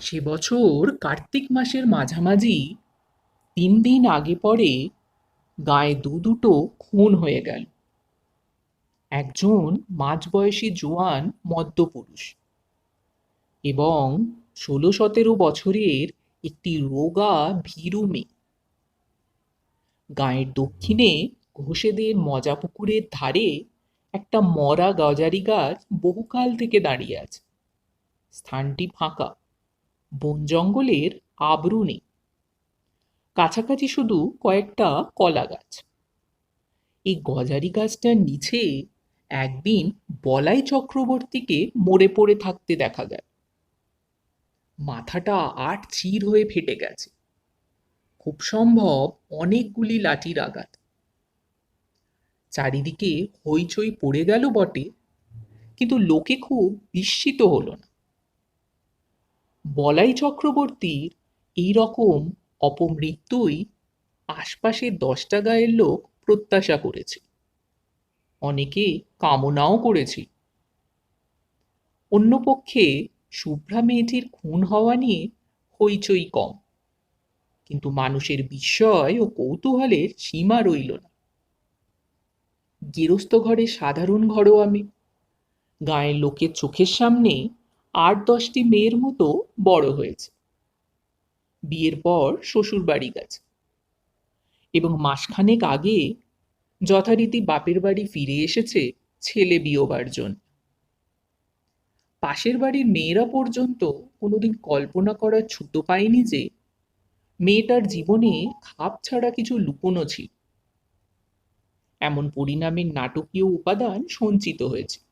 সে বছর কার্তিক মাসের মাঝামাঝি তিন দিন আগে পরে গায়ে দু দুটো খুন হয়ে গেল। একজন মাঝবয়সী জোয়ান মদ্যপুরুষ এবং ষোলো সতেরো বছরের একটি রোগা ভীরু মেয়ে। গায়ের দক্ষিণে ঘোষেদের মজা পুকুরের ধারে একটা মরা গজারি গাছ বহুকাল থেকে দাঁড়িয়ে আছে। স্থানটি ফাঁকা। বন জঙ্গলের আবরু নেই। কাছাকাছি শুধু কয়েকটা কলা গাছ। এই গজারি গাছটার নিচে একদিন বলাই চক্রবর্তীকে মরে পড়ে থাকতে দেখা গেল মাথাটা আট চির হয়ে ফেটে গেছে। খুব সম্ভব অনেকগুলি লাঠির আঘাত। চারিদিকে হইচই পড়ে গেল বটে, কিন্তু লোকে খুব বিস্মিত হলো না। বলাই চক্রবর্তীর এই রকম অপমৃত্যুই আশপাশের দশটা গায়ের লোক প্রত্যাশা করেছে। অনেকে কামনাও করেছে। অন্যপক্ষে শুভ্রা মেয়েটির খুন হওয়া নিয়ে হইচই কম। কিন্তু মানুষের বিস্ময় ও কৌতূহলের সীমা রইল না। গেরস্ত ঘরে সাধারণ ঘরও আমি গায়ের লোকের চোখের সামনে আট দশটি মেয়ের মতো বড় হয়েছে। বিয়ের পর শ্বশুর বাড়ি গেছে। এবং মাসখানেক আগে যথারীতি বাপের বাড়ি ফিরে এসেছে ছেলে বিয়োবার জন্য। পাশের বাড়ির মেয়েরা পর্যন্ত কোনোদিন কল্পনা করার ছুতো পায়নি যে মেয়েটার জীবনে খাপ ছাড়া কিছু লুকোনো ছিল। এমন পরিণামের নাটকীয় উপাদান সঞ্চিত হয়েছে।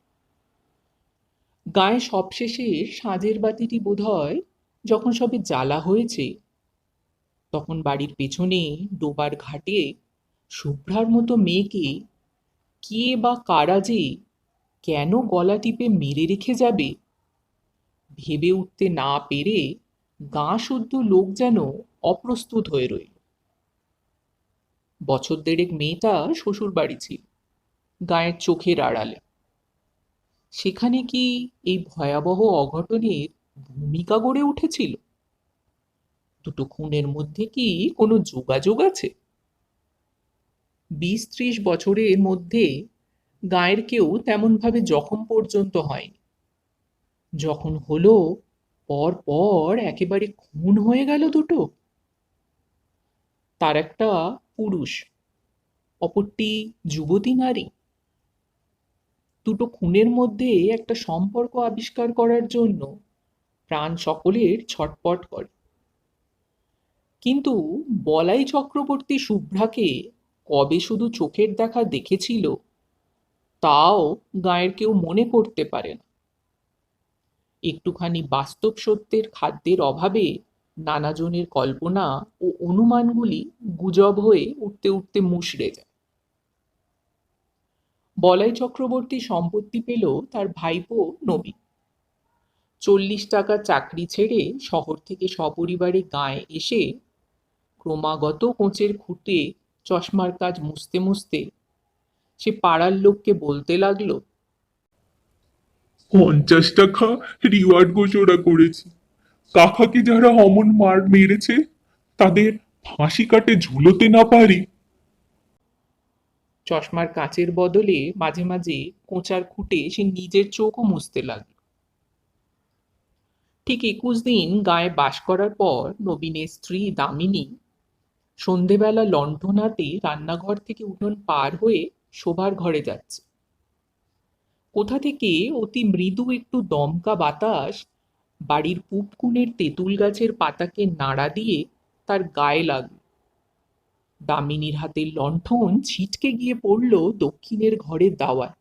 গায়ে সবশেষে সাঁঝের বাতিটি বোধহয় যখন সবে জ্বালা হয়েছে, তখন বাড়ির পেছনে ডোবার ঘাটে শুভ্রার মতো মেয়েকে কে বা কারা যে কেন গলা টিপে মেরে রেখে যাবে? ভেবে উঠতে না পেরে গাঁ শুদ্ধ লোক যেন অপ্রস্তুত হয়ে রইল। বছর দেড়েক মেয়েটা শ্বশুর বাড়ি ছিল, গায়ের চোখের আড়ালে। সেখানে কি এই ভয়াবহ অঘটনের ভূমিকা গড়ে উঠেছিল? দুটো খুনের মধ্যে কি কোনো যোগাযোগ আছে? বিশ ত্রিশ বছরের মধ্যে গায়ের কেউ তেমনভাবে জখম পর্যন্ত হয়নি। যখন হলো পর পর একেবারে খুন হয়ে গেল দুটো। তার একটা পুরুষ, অপরটি যুবতী নারী। দুটো খুনের মধ্যে একটা সম্পর্ক আবিষ্কার করার জন্য প্রাণ সকলের ছটপট করে। কিন্তু বলাই চক্রবর্তী শুভ্রাকে কবে শুধু চোখের দেখা দেখেছিল, তাও গায়ের কেউ মনে করতে পারে না। একটুখানি বাস্তব সত্যের খাদ্যের অভাবে নানাজনের কল্পনা ও অনুমানগুলি গুজব হয়ে উঠতে উঠতে মুশড়ে যায়। বলাই চক্রবর্তী সম্পত্তি পেল তার ভাইপো নবী। চল্লিশ টাকা চাকরি ছেড়ে শহর থেকে সপরিবারে গায়ে এসে ক্রমাগত কোঁচের খুঁটে চশমার কাজ মুছতে মুছতে সে পাড়ার লোককে বলতে লাগল, পঞ্চাশ টাকা রিওয়ার্ড ঘোষণা করেছি। কাকাকে যারা অমন মার মেরেছে, তাদের ফাঁসি কাটে ঝুলোতে না পারি। চশমার কাঁচের বদলে মাঝে মাঝে কোঁচার খুঁটে সে নিজের চোখও মুছতে লাগল ঠিক একুশ দিন গায়ে বাস করার পর নবীনের স্ত্রী দামিনী সন্ধেবেলা লণ্ঠন হাতে রান্নাঘর থেকে উঠোন পার হয়ে শোবার ঘরে যাচ্ছে। কোথা থেকে অতি মৃদু একটু দমকা বাতাস বাড়ির পূব কোণের তেঁতুল গাছের পাতাকে নাড়া দিয়ে তার গায়ে লাগল। দামিনীর হাতের লণ্ঠন ছিটকে গিয়ে পড়ল দক্ষিণের ঘরের দাওয়ায়।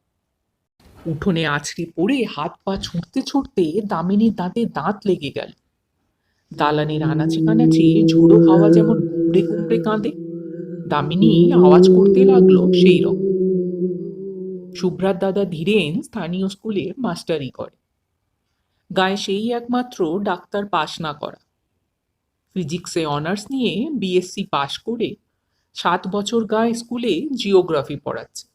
উঠোনে আছড়ে পড়ে হাত পা ছুটতে ছুটতে দামিনীর দাঁতে দাঁত লেগে গেল। দালানের আনাচে কানাচে ঝোড়ো হাওয়া যেমন কুমড়ে কুমড়ে কাঁদে, দামিনী আওয়াজ করতে লাগল সেই রকম। শুভ্রার দাদা ধীরেন স্থানীয় স্কুলে মাস্টারি করে। গায়ে সেই একমাত্র ডাক্তার পাশ না করা। ফিজিক্সে অনার্স নিয়ে বিএসসি পাশ করে সাত বছর গায়ে স্কুলে জিওগ্রাফি পড়াচ্ছে।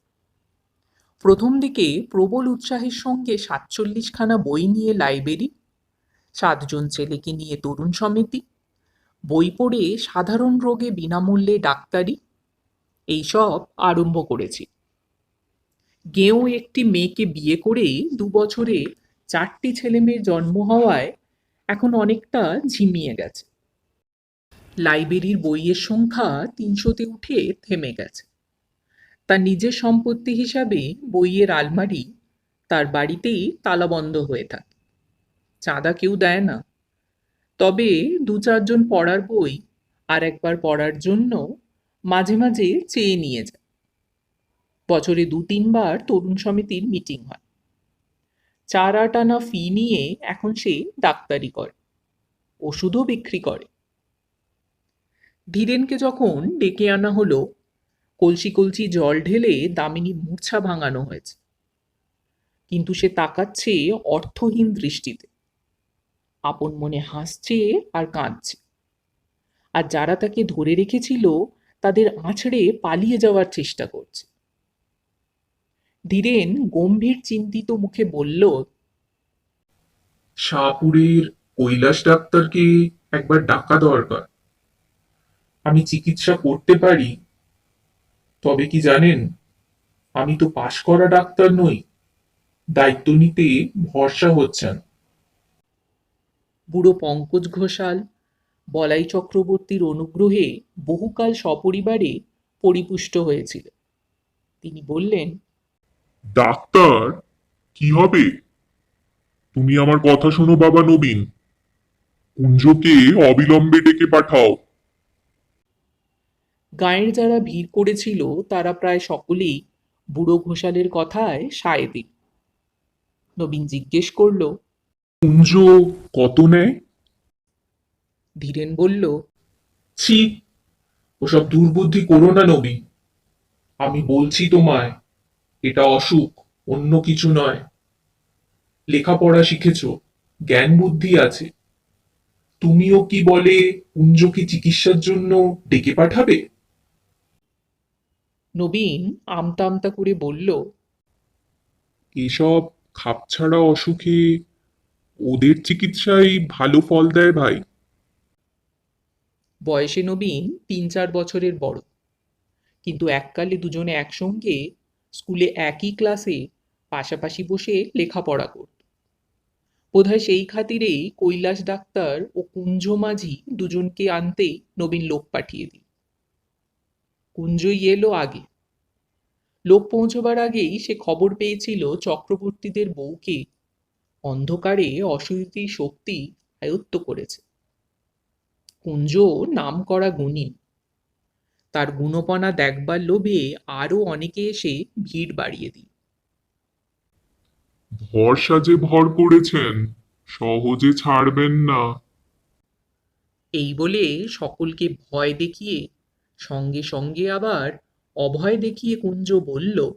প্রথম দিকে প্রবল উৎসাহের সঙ্গে সাতচল্লিশখানা বই নিয়ে লাইব্রেরি, সাতজন ছেলেকে নিয়ে তরুণ সমিতি, বই পড়ে সাধারণ রোগে বিনামূল্যে ডাক্তারি, এইসব আরম্ভ করেছি। গেঁয়ো একটি মেয়েকে বিয়ে করেই দু বছরে চারটি ছেলেমেয়ের জন্ম হওয়ায় এখন অনেকটা ঝিমিয়ে গেছে। লাইব্রেরির বইয়ের সংখ্যা তিনশোতে উঠে থেমে গেছে। তার নিজের সম্পত্তি হিসাবে বইয়ের আলমারি তার বাড়িতেই তালাবন্ধ হয়ে থাকে। চাঁদা কেউ দেয় না। তবে দু চারজন পড়ার বই আর একবার পড়ার জন্য মাঝে মাঝে চেয়ে নিয়ে যায়। বছরে দু তিনবার তরুণ সমিতির মিটিং হয়। চার আট আনা ফি নিয়ে এখন সে ডাক্তারি করে, ওষুধও বিক্রি করে। ধীরেনকে যখন ডেকে আনা হলো, কলসি কলসি জল ঢেলে দামিনী মূর্ছা ভাঙানো হয়েছে। কিন্তু সে তাকাচ্ছে অর্থহীন দৃষ্টিতে। আপন মনে হাসছে আর কাঁদছে। আর যারা তাকে ধরে রেখেছিল, তাদের আছড়ে পালিয়ে যাওয়ার চেষ্টা করছে। ধীরেন গম্ভীর চিন্তিত মুখে বলল শাহপুরের কৈলাস ডাক্তারকে একবার ডাকা দরকার। আমি চিকিৎসা করতে পারি তবে কি জানেন আমি তো পাশ করা ডাক্তার নই দায়িত্ব নিতে ভরসা হচ্ছেন। বুড়ো পঙ্কজ ঘোষাল বলাই চক্রবর্তীর অনুগ্রহে বহুকাল সপরিবারে পরিপুষ্ট হয়েছিল। তিনি বললেন ডাক্তার কি হবে? তুমি আমার কথা শোনো বাবা নবীন। কুঞ্জকে অবিলম্বে ডেকে পাঠাও। গাঁয়ের যারা ভিড় করেছিল তারা প্রায় সকলেই বুড়ো ঘোষালের কথায় সায় দিল। নবীন জিজ্ঞেস করল কুঞ্জ কত নেয়? ধীরেন বলল ছি ওসব দুর্বুদ্ধি করো না নবীন। আমি বলছি তোমায় এটা অসুখ অন্য কিছু নয়। লেখাপড়া শিখেছ জ্ঞান বুদ্ধি আছে। তুমিও কি বলে কুঞ্জকে চিকিৎসার জন্য ডেকে পাঠাবে? নবীন আমতা আমতা করে বলল এসব খাপছাড়া অসুখে ওদের চিকিৎসায় ভালো ফল দেয় ভাই। বয়সে নবীন তিন চার বছরের বড়। কিন্তু এককালে দুজনে একসঙ্গে স্কুলে একই ক্লাসে পাশাপাশি বসে লেখাপড়া করত। বোধহয় সেই খাতিরেই কৈলাস ডাক্তার ও কুঞ্জ মাঝি দুজনকে আনতেই নবীন লোক পাঠিয়ে দিল। কুঞ্জই এলো আগে। লোক পৌঁছবার আগেই সে খবর পেয়েছিল চক্রবর্তীদের বউকে। অন্ধকারে অশরীরী শক্তি আয়ত্ত করেছে। কুঞ্জ নাম করা গুণী। তার গুণপনা দেখবার লোভে আরও অনেকে এসে ভিড় বাড়িয়ে দিল ভরসা যে ভর করেছেন সহজে ছাড়বেন না। এই বলে সকলকে ভয় দেখিয়ে সঙ্গে সঙ্গে আবার অভয় দেখিয়ে কুঞ্জ বলল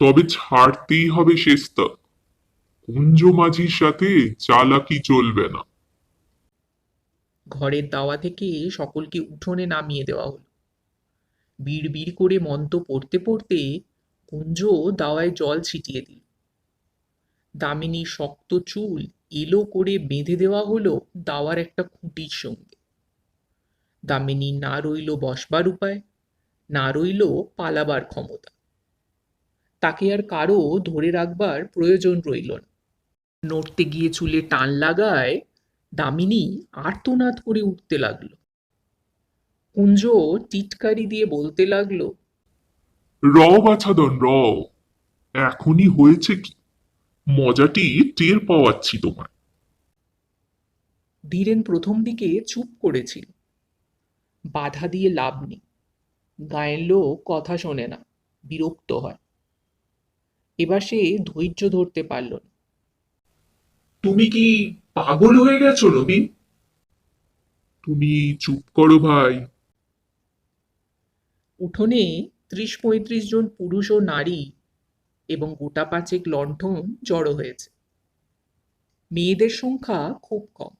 তবে ছাড়তেই হবে শেস্তা কুঞ্জ মাঝির সাথে চালাকি চলবে না। ঘরের দাওয়া থেকে সকলকে উঠোনে নামিয়ে দেওয়া হলো। বিড় বিড় করে মন্ত্র পড়তে পড়তে কুঞ্জ দাওয়ায় জল ছিটিয়ে দিল। দামিনীর শক্ত চুল এলো করে বেঁধে দেওয়া হলো দাওয়ার একটা খুঁটির সঙ্গে। দামিনী না রইল বসবার উপায় না রইল পালাবার ক্ষমতা। তাকে আর কারও ধরে রাখবার প্রয়োজন রইল না। নড়তে গিয়ে চুলে টান লাগায় দামিনী আর্তনাদ করে উঠতে লাগল। কুঞ্জ টিটকারি দিয়ে বলতে লাগল র বাছাদন র এখনই হয়েছে কি? মজাটি টের পাওয়াচ্ছি তোমার ধীরেন প্রথম দিকে চুপ করেছিল। বাধা দিয়ে লাভ নেই। গায়ের লোক কথা শোনে না বিরক্ত হয়। এবার সে ধৈর্য ধরতে পারল না। তুমি কি পাগল হয়ে গেছো নবীন তুমি চুপ করো ভাই। উঠোনে ত্রিশ পঁয়ত্রিশ জন পুরুষ ও নারী এবং গোটা পাঁচেক লণ্ঠন জড়ো হয়েছে। মেয়েদের সংখ্যা খুব কম।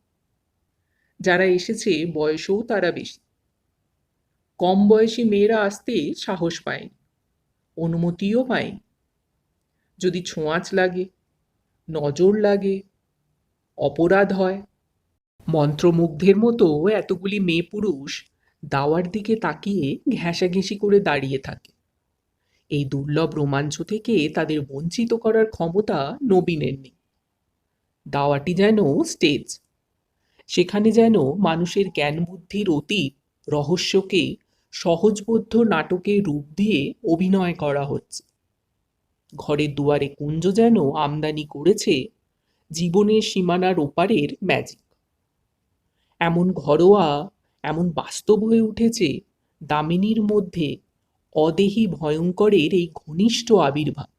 যারা এসেছে বয়সেও তারা বেশি। কম বয়সী মেয়েরা আসতে সাহস পায়নি অনুমতিও পায়। যদি ছোঁয়াচ লাগে, নজর লাগে, অপরাধ হয়। মন্ত্রমুগ্ধের মতো এতগুলি মেয়ে পুরুষ দাওয়ার দিকে তাকিয়ে ঘেঁষাঘেঁষি করে দাঁড়িয়ে থাকে। এই দুর্লভ রোমাঞ্চ থেকে তাদের বঞ্চিত করার ক্ষমতা নবীনের নেই। দাওয়াটি যেন স্টেজ, সেখানে যেন মানুষের জ্ঞান বুদ্ধির অতীত রহস্যকে সহজবোধ্য নাটকের রূপ দিয়ে অভিনয় করা হচ্ছে। ঘরের দুয়ারে কুঞ্জ যেন আমদানি করেছে জীবনের সীমানার ওপারের ম্যাজিক এমন ঘরোয়া, এমন বাস্তব হয়ে উঠেছে দামিনীর মধ্যে অদেহি ভয়ঙ্করের এই ঘনিষ্ঠ আবির্ভাব।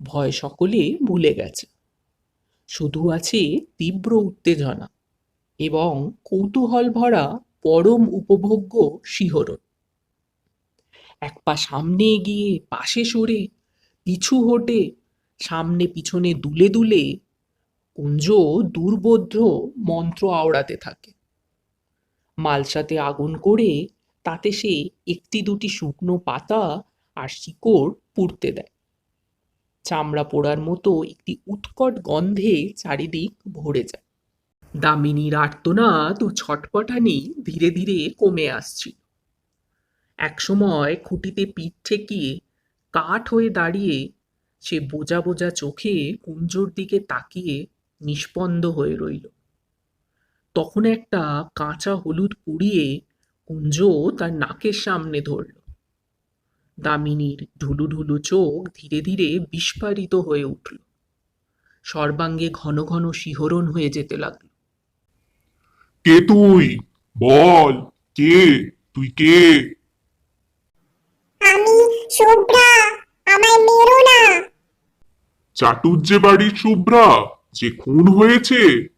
ভয় সকলে ভুলে গেছে। শুধু আছে তীব্র উত্তেজনা এবং কৌতূহল ভরা পরম উপভোগ্য শিহরণ। এক পা সামনে এগিয়ে, পাশে সরে, পিছু হটে, সামনে পিছনে দুলে দুলে কুঞ্জ দুর্বোধ্য মন্ত্র আওড়াতে থাকে। মালসাতে আগুন করে তাতে সে একটি দুটি শুকনো পাতা আর শিকড় পুড়তে দেয়। চামড়া পোড়ার মতো একটি উৎকট গন্ধে চারিদিক ভরে যায়। দামিনীর আর্তনাদ ও ছটপটানি ধীরে ধীরে কমে আসছিল। একসময় খুঁটিতে পিঠ ঠেকিয়ে, কাঠ হয়ে দাঁড়িয়ে সে বোঝা বোঝা চোখে কুঞ্জর দিকে তাকিয়ে নিষ্পন্দ হয়ে রইল। তখন একটা কাঁচা হলুদ পুড়িয়ে কুঞ্জ তার নাকের সামনে ধরল। দামিনীর ঢুলু ঢুলু চোখ ধীরে ধীরে বিস্ফারিত হয়ে উঠল। সর্বাঙ্গে ঘন ঘন শিহরণ হয়ে যেতে লাগল। কে তুই? বল কে? তুই কে? আমি শুভ্রা আমায় মেরো না। চাটুর্যে বাড়ির শুভ্রা যে খুন হয়েছে।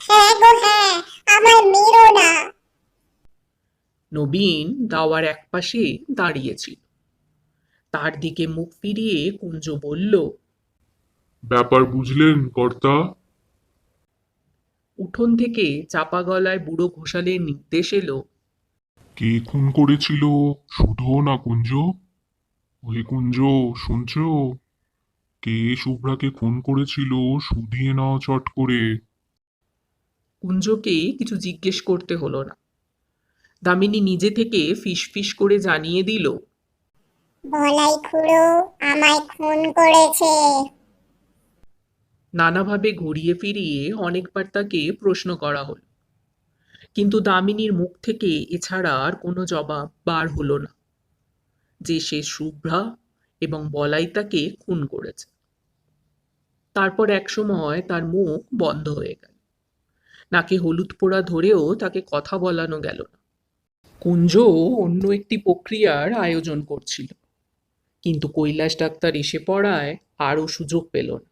হ্যাঁ গো হ্যাঁ আমায় মেরো না। নবীন দাওয়ার একপাশে দাঁড়িয়েছিল। তার দিকে মুখ ফিরিয়ে কুঞ্জ বলল ব্যাপার বুঝলেন কর্তা উঠোন থেকে চাপা গলায় বুড়ো ঘোষালের নির্দেশ এলো। কে খুন করেছিল? শুধু না কুঞ্জ? ওই কুঞ্জ শুনছ? কে শুভ্রাকে খুন করেছিল? শুধিয়ে নাও চট করে। কুঞ্জকে কিছু জিজ্ঞেস করতে হলো না। দামিনী নিজে থেকে ফিস ফিস করে জানিয়ে দিল বলাই খুড়ো আমায় খুন করেছে। নানাভাবে ঘুরিয়ে ফিরিয়ে অনেকবার তাকে প্রশ্ন করা হল। কিন্তু দামিনীর মুখ থেকে এছাড়া আর কোনো জবাব বার হলো না। যে সে শুভ্রা এবং বলাই তাকে খুন করেছে। তারপর একসময় তার মুখ বন্ধ হয়ে গেল। নাকে হলুদ পোড়া ধরেও তাকে কথা বলানো গেল না। কুঞ্জ অন্য একটি প্রক্রিয়ার আয়োজন করছিল। কিন্তু কৈলাস ডাক্তার এসে পড়ায় আরও সুযোগ পেল না।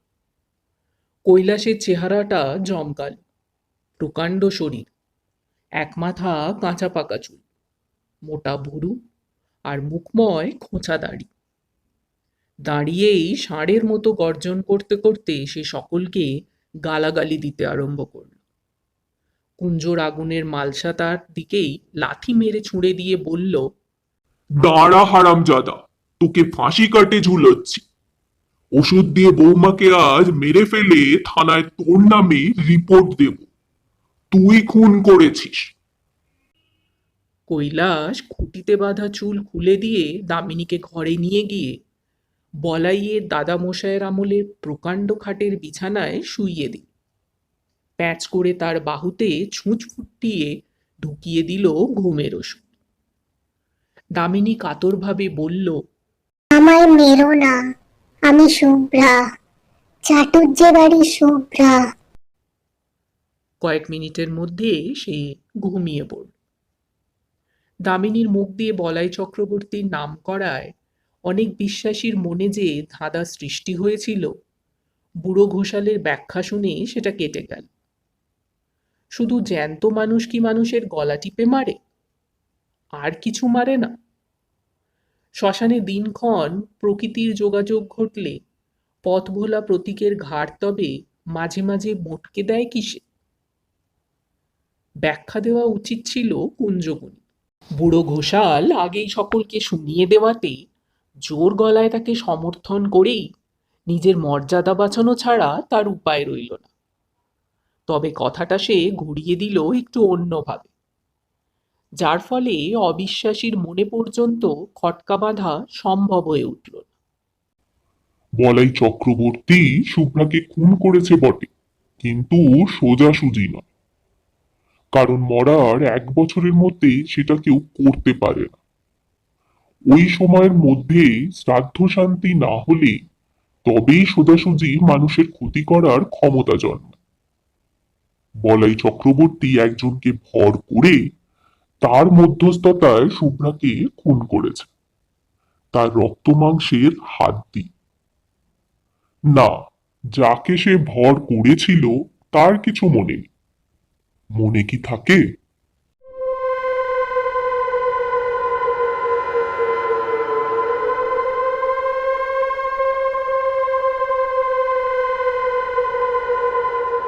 কৈলাসের চেহারাটা জমকাল, প্রকাণ্ড শরীর, এক মাথা কাঁচা পাকা চুল, মোটা ভুরু আর মুখময় খোঁচা দাড়ি। দাঁড়িয়েই ষাঁড়ের মতো গর্জন করতে করতে সে সকলকে গালাগালি দিতে আরম্ভ করল। কুঞ্জর আগুনের মালসা তার দিকেই লাথি মেরে ছুঁড়ে দিয়ে বলল, দাঁড়া হারামজাদা, তোকে ফাঁসি কাটে ঝুলোচ্ছি। ওষুধ দিয়ে বৌমাকে আজ মেরে ফেলে থানায় তোর নামে রিপোর্ট দেব। তুই খুন করেছিস। কৈলাস খুঁটিতে বাঁধা চুল খুলে দিয়ে দামিনীকে ঘরে নিয়ে গিয়ে বলাইয়ের দাদামশায়ের আমলে প্রকাণ্ড খাটের বিছানায় শুইয়ে দিল। প্যাচ করে তার বাহুতে ছুঁচ ফুটিয়ে ঢুকিয়ে দিল ঘুমের ওষুধ। দামিনী কাতরভাবে বলল আমায় মেরো না। আমি শুভ্রা চাটুর্যে বাড়ি শুভ্রা কয়েক মিনিটের মধ্যে সে ঘুমিয়ে পড়ল। দামিনীর মুখ দিয়ে বলাই চক্রবর্তীর নাম করায় অনেক বিশ্বাসীর মনে যে ধাঁধা সৃষ্টি হয়েছিল, বুড়ো ঘোষালের ব্যাখ্যা শুনে সেটা কেটে গেল। শুধু জ্যান্ত মানুষ কি মানুষের গলা টিপে মারে? আর কিছু মারে না। শ্মশানে দিনক্ষণ প্রকৃতির যোগাযোগ ঘটলে পথ ভোলা প্রতীকের ঘাট তবে মাঝে মাঝে মোটকে দেয় কিসে? ব্যাখ্যা দেওয়া উচিত ছিল কুঞ্জগুনি বুড়ো ঘোষাল আগেই সকলকে শুনিয়ে দেওয়াতে জোর গলায় তাকে সমর্থন করেই নিজের মর্যাদা বাঁচানো ছাড়া তার উপায় রইল না। তবে কথাটা সে ঘুরিয়ে দিল একটু অন্যভাবে। যার ফলে অবিশ্বাসীর মনে পর্যন্ত খটকা বাঁধা সম্ভব হয়ে উঠল। বলাই চক্রবর্তী শুভ্রাকে খুন করেছে বটে, কিন্তু সোজাসুজি নয়। কারণ মরার এক বছরের মধ্যে সেটা কেউ করতে পারে না। ওই সময়ের মধ্যে শ্রাদ্ধ শান্তি না হলে তবেই সোজাসুজি মানুষের ক্ষতি করার ক্ষমতা জন্মায়। বলাই চক্রবর্তী একজনকে ভর করে তার মধ্যস্থতায় শুভ্রাকে খুন করেছে। তার রক্ত মাংসের হাত দিয়ে না, যাকে সে ভর করেছিল, তার কিছু মনে নেই। মনে কি থাকে?